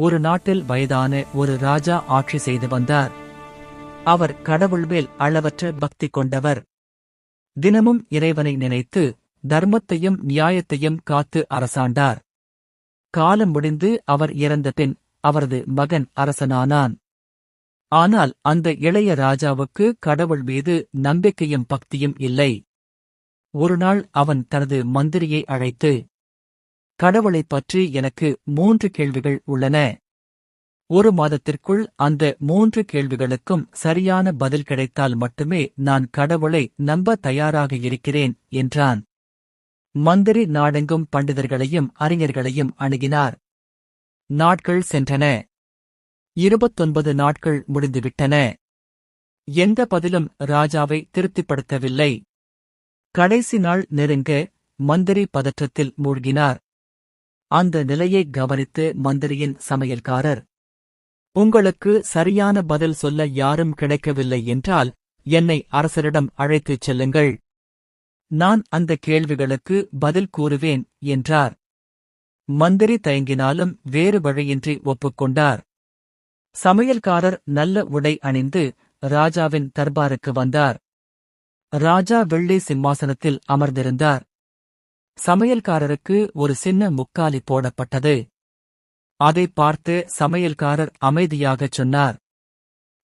ஒரு நாட்டில் வயதான ஒரு ராஜா ஆட்சி செய்து வந்தார். அவர் கடவுள் மேல் அளவற்ற பக்தி கொண்டவர். தினமும் இறைவனை நினைத்து தர்மத்தையும் நியாயத்தையும் காத்து அரசாண்டார். காலம் முடிந்து அவர் இறந்த பின் அவரது மகன் அரசனானான். ஆனால் அந்த இளைய ராஜாவுக்கு கடவுள் மீது நம்பிக்கையும் பக்தியும் இல்லை. ஒருநாள் அவன் தனது மந்திரியை அழைத்து கடவுளைப் பற்றி எனக்கு மூன்று கேள்விகள் உள்ளன. ஒரு மாதத்திற்குள் அந்த மூன்று கேள்விகளுக்கும் சரியான பதில் கிடைத்தால் மட்டுமே நான் கடவுளை நம்ப தயாராக இருக்கிறேன் என்றான். மந்திரி நாடெங்கும் பண்டிதர்களையும் அறிஞர்களையும் அணுகினார். நாட்கள் சென்றன. இருபத்தொன்பது நாட்கள் முடிந்துவிட்டன. எந்த பதிலும் ராஜாவை திருப்திப்படுத்தவில்லை. கடைசி நாள் நெருங்க மந்திரி பதற்றத்தில் மூழ்கினார். அந்த நிலையை கவனித்து மந்திரியின் சமையல்காரர் உங்களுக்கு சரியான பதில் சொல்ல யாரும் கிடைக்கவில்லை என்றால் என்னை அரசரிடம் அழைத்துச் செல்லுங்கள். நான் அந்த கேள்விகளுக்கு பதில் கூறுவேன் என்றார். மந்திரி தயங்கினாலும் வேறு வழியின்றி ஒப்புக்கொண்டார். சமையல்காரர் நல்ல உடை அணிந்து ராஜாவின் தர்பாருக்கு வந்தார். ராஜா வெள்ளி சிம்மாசனத்தில் அமர்ந்திருந்தார். சமையல்காரருக்கு ஒரு சின்ன முக்காலி போடப்பட்டது. அதை பார்த்து சமையல்காரர் அமைதியாகச் சொன்னார்.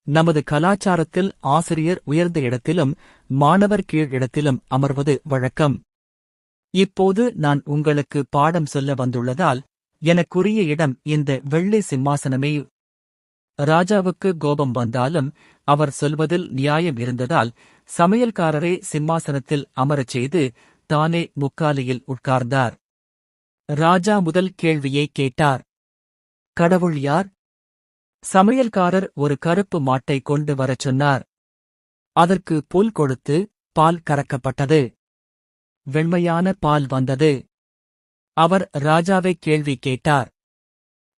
நமது கலாச்சாரத்தில் ஆசிரியர் உயர்ந்த இடத்திலும் மாணவர் கீழ் இடத்திலும் அமர்வது வழக்கம். இப்போது நான் உங்களுக்கு பாடம் சொல்ல வந்துள்ளதால் எனக்குரிய இடம் இந்த வெள்ளி சிம்மாசனமே. ராஜாவுக்கு கோபம் வந்தாலும் அவர் சொல்வதில் நியாயம் இருந்ததால் சமையல்காரரை சிம்மாசனத்தில் அமரச் செய்து தானே முக்காலியில் உட்கார்ந்தார். ராஜா முதல் கேள்வியை கேட்டார். கடவுள் யார்? சமையல்காரர் ஒரு கருப்பு மாட்டை கொண்டு வரச் சொன்னார். அதற்கு புல் கொடுத்து பால் கறக்கப்பட்டது. வெண்மையான பால் வந்தது. அவர் ராஜாவை கேள்வி கேட்டார்.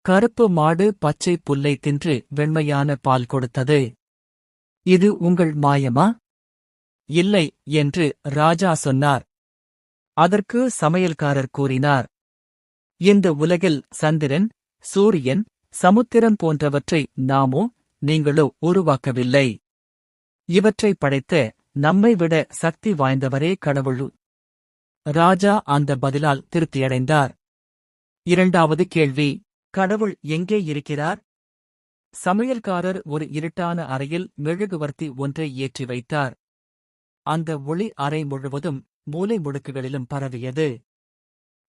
கருப்பு மாடு பச்சை புல்லை தின்று வெண்மையான பால் கொடுத்தது. இது உங்கள் மாயமா? இல்லை என்று ராஜா சொன்னார். அதற்கு சமையல்காரர் கூறினார். இந்த உலகில் சந்திரன் சூரியன் சமுத்திரம் போன்றவற்றை நாமோ நீங்களோ உருவாக்கவில்லை. இவற்றை படைத்த நம்மை விட சக்தி வாய்ந்தவரே கடவுள். ராஜா அந்த பதிலால் திருப்தியடைந்தார். இரண்டாவது கேள்வி கடவுள் எங்கே இருக்கிறார்? சமையல்காரர் ஒரு இருட்டான அறையில் மெழுகுவர்த்தி ஒன்றை ஏற்றி வைத்தார். அந்த ஒளி அறை முழுவதும் மூலை முடுக்குகளிலும் பரவியது.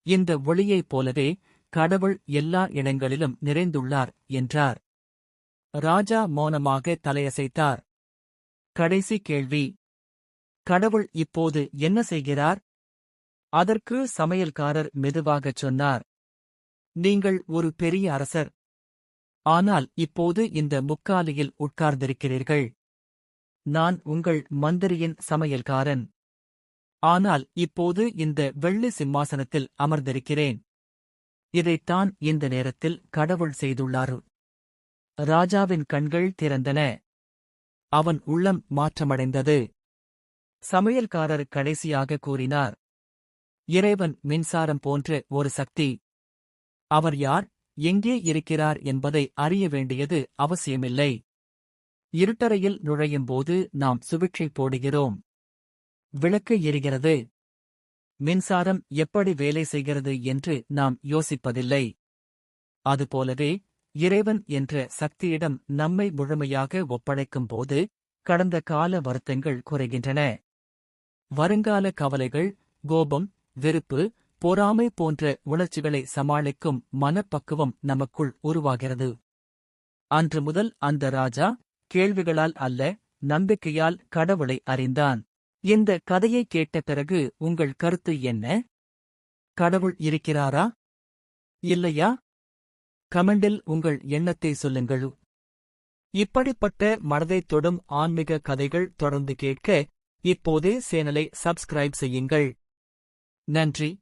இந்த ஒளியைப் போலவே கடவுள் எல்லா இடங்களிலும் நிறைந்துள்ளார் என்றார். ராஜா மௌனமாக தலையசைத்தார். கடைசி கேள்வி. கடவுள் இப்போது என்ன செய்கிறார்? அதற்கு சமையல்காரர் மெதுவாகச் சொன்னார். நீங்கள் ஒரு பெரிய அரசர். ஆனால் இப்போது இந்த முக்காலியில் உட்கார்ந்திருக்கிறீர்கள். நான் உங்கள் மந்திரியின் சமையல்காரன். ஆனால் இப்போது இந்த வெள்ளி சிம்மாசனத்தில் அமர்ந்திருக்கிறேன். இதைத்தான் இந்த நேரத்தில் கடவுள் செய்துள்ளாரு. ராஜாவின் கண்கள் திறந்தன. அவன் உள்ளம் மாற்றமடைந்தது. சமையல்காரர் கடைசியாக கூறினார் இறைவன் மின்சாரம் போன்ற ஒரு சக்தி. அவர் யார் எங்கே இருக்கிறார் என்பதை அறிய வேண்டியது அவசியமில்லை. இருட்டறையில் நுழையும்போது நாம் சுவிட்சை போடுகிறோம். விளக்கு எரிகிறது. மின்சாரம் எப்படி வேலை செய்கிறது என்று நாம் யோசிப்பதில்லை. அதுபோலவே இறைவன் என்ற சக்தியிடம் நம்மை முழுமையாக ஒப்படைக்கும் போது கடந்த கால வருத்தங்கள் குறைகின்றன. வருங்கால கவலைகள் கோபம் வெறுப்பு பொறாமை போன்ற உணர்ச்சிகளை சமாளிக்கும் மனப்பக்குவம் நமக்குள் உருவாகிறது. அன்று முதல் அந்த ராஜா கேள்விகளால் அல்ல நம்பிக்கையால் கடவுளை அறிந்தான். இந்த கதையை கேட்ட பிறகு உங்கள் கருத்து என்ன? கடவுள் இருக்கிறாரா? இல்லையா? கமெண்டில் உங்கள் எண்ணத்தை சொல்லுங்கள். இப்படிப்பட்ட மனதைத் தொடும் ஆன்மீக கதைகள் தொடர்ந்து கேட்க இப்போதே சேனலை சப்ஸ்கிரைப் செய்யுங்கள். நன்றி.